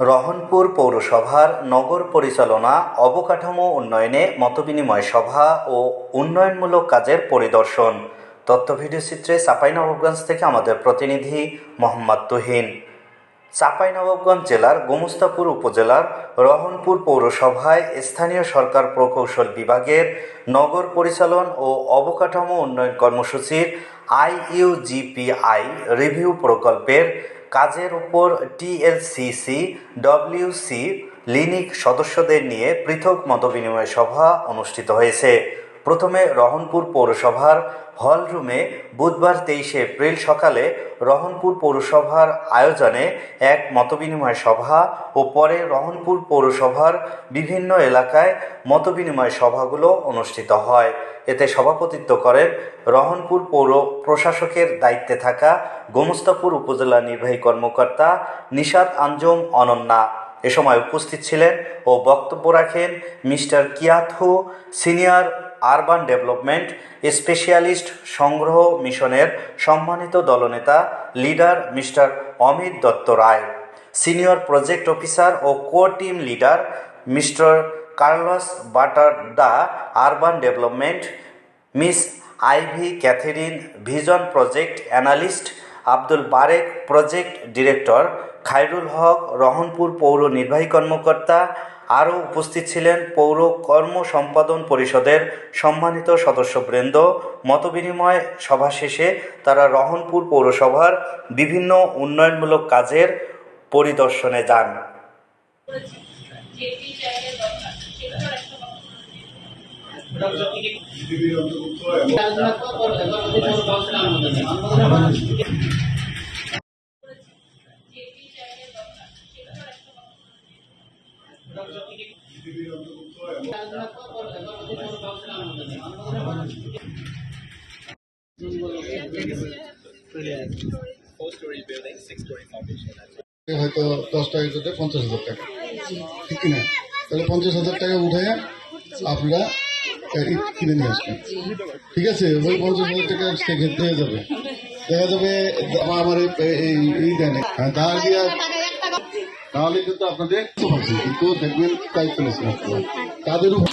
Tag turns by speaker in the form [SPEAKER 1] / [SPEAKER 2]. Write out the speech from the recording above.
[SPEAKER 1] রহনপুর পৌরসভার নগর পরিচালনা, অবকাঠামো উন্নয়নে মতবিনিময় সভা ও উন্নয়নমূলক কাজের পরিদর্শন। তথ্য ভিডিওচিত্রে চাঁপাইনবাবগঞ্জ থেকে আমাদের প্রতিনিধি মোহাম্মদ তুহিন। চাঁপাইনবাবগঞ্জ জেলার গোমস্তাপুর উপজেলার রহনপুর পৌরসভায় স্থানীয় সরকার প্রকৌশল বিভাগের নগর পরিচালন ও অবকাঠামো উন্নয়ন কর্মসূচির আইইউজিপিআই রিভিউ প্রকল্পের কাজের উপর টিএলসিসি ডব্লিউসি লিনিক সদস্যদের নিয়ে পৃথক মতবিনিময় সভা অনুষ্ঠিত হয়েছে। প্রথমে রহনপুর পৌরসভার হল রুমে বুধবার তেইশে এপ্রিল সকালে রহনপুর পৌরসভার আয়োজনে এক মতবিনিময় সভা ও পরে রহনপুর পৌরসভার বিভিন্ন এলাকায় মতবিনিময় সভাগুলো অনুষ্ঠিত হয়। এতে সভাপতিত্ব করেন রহনপুর পৌর প্রশাসকের দায়িত্বে থাকা গোমস্তাপুর উপজেলা নির্বাহী কর্মকর্তা নিশাত আঞ্জুম অনন্যা। এ সময় উপস্থিত ছিলেন ও বক্তব্য রাখেন মিস্টার কিয়াথু সিনিয়র আরবান ডেভেলপমেন্ট স্পেশালিস্ট সংগ্রহ মিশনের সম্মানিত দলনেতা, leader Mister Amit Dutta Roy, senior project officer ও কো টিম লিডার মিস্টার কার্লস বাটার দা urban development Miss Ivy Catherine, vision project analyst Abdul Barek, project director Khairul Haque, Rohanpur পৌর নির্বাহী কর্মকর্তা আরও উপস্থিত ছিলেন পৌর কর্ম সম্পাদন পরিষদের সম্মানিত সদস্যবৃন্দ। মতবিনিময় সভা শেষে তারা রহনপুর পৌরসভার বিভিন্ন উন্নয়নমূলক কাজের পরিদর্শনে যান।
[SPEAKER 2] হয়তো দশ টাকা করে পঞ্চাশ হাজার টাকা ঠিক কিনা তাহলে পঞ্চাশ হাজার টাকা উঠে আপনারা ইট কিনে নিয়ে আসবেন ঠিক আছে ওই পঞ্চাশ হাজার টাকা সেক্ষেত্রে হয়ে যাবে দেখা যাবে আমার আমার এই- এই এই দেন হ্যাঁ তাহলে কিন্তু আপনাদের কিন্তু দেখবেন তাই চলেছে। তাদের উপর